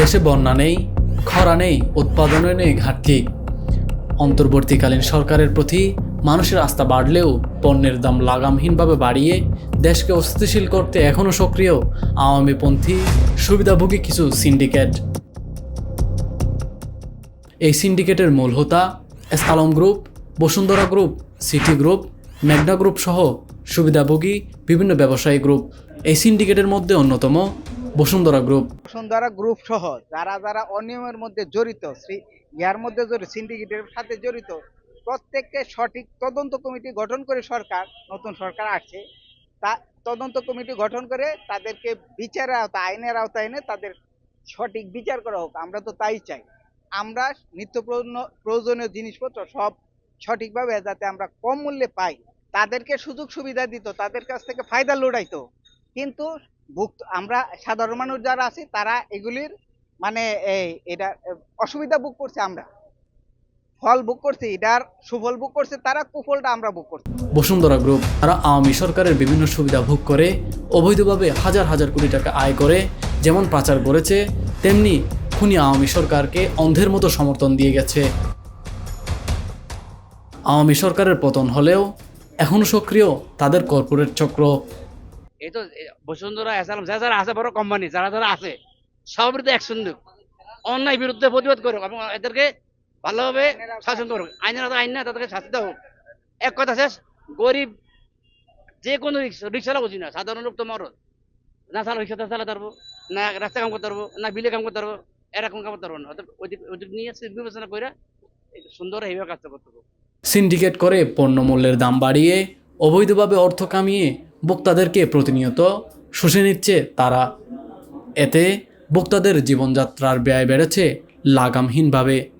দেশে বন্যা নেই, খরা নেই উৎপাদনে নেই ঘাটতি। অন্তর্বর্তীকালীন সরকারের প্রতি মানুষের আস্থা বাড়লেও পণ্যের দাম লাগামহীনভাবে বাড়িয়ে দেশকে অস্থিতিশীল করতে এখনও সক্রিয় আওয়ামীপন্থী সুবিধাভোগী কিছু সিন্ডিকেট। এই সিন্ডিকেটের মূল হোতা S Alam group, Bashundhara group, city group, মেঘনা গ্রুপ সহ সুবিধাভোগী বিভিন্ন ব্যবসায়ী গ্রুপ। এই সিন্ডিকেটের মধ্যে অন্যতম বসুন্ধরা গ্রুপ বসুন্ধরা গ্রুপ সহ যারা যারা অনিয়মের মধ্যে জড়িত ইয়ার মধ্যে জড়িত সিন্ডিকেটের সাথে জড়িত, প্রত্যেককে সঠিক তদন্ত কমিটি গঠন করে সরকার, নতুন সরকার আসছে, তা তদন্ত কমিটি গঠন করে তাদেরকে বিচারের আওতা আইনের আওতায় এনে তাদের সঠিক বিচার করা হোক, আমরা তো তাই চাই। আমরা নিত্য প্রয়োজন- প্রয়োজনীয় জিনিসপত্র সব সঠিকভাবে যাতে আমরা কম মূল্যে পাই, তাদেরকে সুযোগ সুবিধা দিত, তাদের কাছ থেকে ফায়দা লোড়াইতো কিন্তু ভুক্ত, আমরা সাধারণ মানুষ যারা আছি, তারা এগুলির মানে এই, এটা, অসুবিধা বুক করছে আমরা। ফল বুক করছি, এটার সুফল বুক করছে, তারা কুফলটা আমরা বুক করছি। বসুন্ধরা গ্রুপ, তারা আওয়ামী সরকারের বিভিন্ন সুবিধা ভোগ করে, অবৈধভাবে হাজার হাজার কোটি টাকা আয় করে, যেমন পাচার করেছে, তেমনি খুনি আওয়ামী সরকারকে অন্ধের মতো সমর্থন দিয়ে গেছে। আওয়ামী সরকারের পতন হলেও এখনও সক্রিয় তাদের কর্পোরেট চক্র। এই তো বসুন্ধরা এসালাম যারা যারা আছে বড় কোম্পানি যারা যারা আছে সবার বিরুদ্ধে অ্যাকশন দেব অন্যায় বিরুদ্ধে প্রতিবাদ করুক এবং এদেরকে ভালোভাবে শাসন করুক আইনের আওতায় আইন না তাদেরকে শাস্তি দেওয়া হোক এক কথা শেষ গরিব যে কোনো রিক্সা রিক্সালা বুঝি না সাধারণ লোক তো মরদ না চালা রিক্সাতে চালাতে পারব না রাস্তা কাম করতে পারব না বিলে কাম করতে পারব এরকম কাম করতে পারব না ওইদিক নিয়ে বিবেচনা করে সুন্দর এইভাবে কাজটা করতে হবে। সিন্ডিকেট করে পণ্যমূল্যের দাম বাড়িয়ে অবৈধভাবে অর্থ কামিয়ে ভোক্তাদেরকে প্রতিনিয়ত শুষে নিচ্ছে তারা। এতে ভোক্তাদের জীবনযাত্রার ব্যয় বেড়েছে লাগামহীনভাবে।